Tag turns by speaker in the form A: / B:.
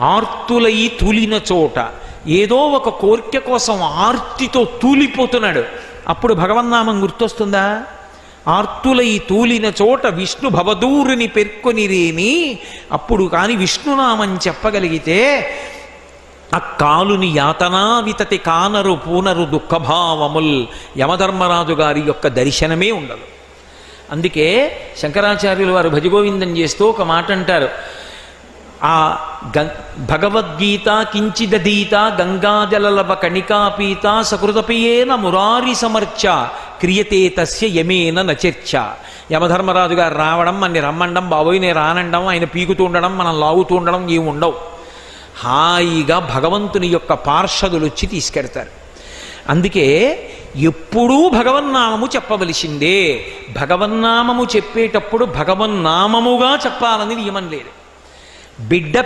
A: ఆర్తులై తూలిన చోట ఏదో ఒక కోరిక కోసం ఆర్తితో తూలిపోతున్నాడు. అప్పుడు భగవన్నామం గుర్తొస్తుందా? ఆర్తులై తూలిన చోట విష్ణు భవదూరుని పెర్కొనిరేని అప్పుడు కాని విష్ణునామం చెప్పగలిగితే ఆ కాలుని యాతనా వితతి కానరు పూనరు దుఃఖభావముల్ యమధర్మరాజు గారి యొక్క దర్శనమే ఉండదు. అందుకే శంకరాచార్యులు వారు భజగోవిందం చేస్తూ ఒక మాట అంటారు ఆ గం భగవద్గీత కించిదీత గంగాజలలవ కణికాపీత సకృతపియేన మురారి సమర్చ క్రియతే తస్య యమేన నచర్చ. యమధర్మరాజు గారు రావడం మనని రమ్మండం బాబోయ్ నేను రానండం ఆయన పీకుతూ ఉండడం మనం లాగుతూ ఉండడం ఏమి ఉండవు. హాయిగా భగవంతుని యొక్క పార్షదులు వచ్చి తీసుకెడతారు. అందుకే ఎప్పుడూ భగవన్నామము చెప్పవలసిందే. భగవన్నామము చెప్పేటప్పుడు భగవన్నామముగా చెప్పాలని నియమం లేదు. బిడ్డ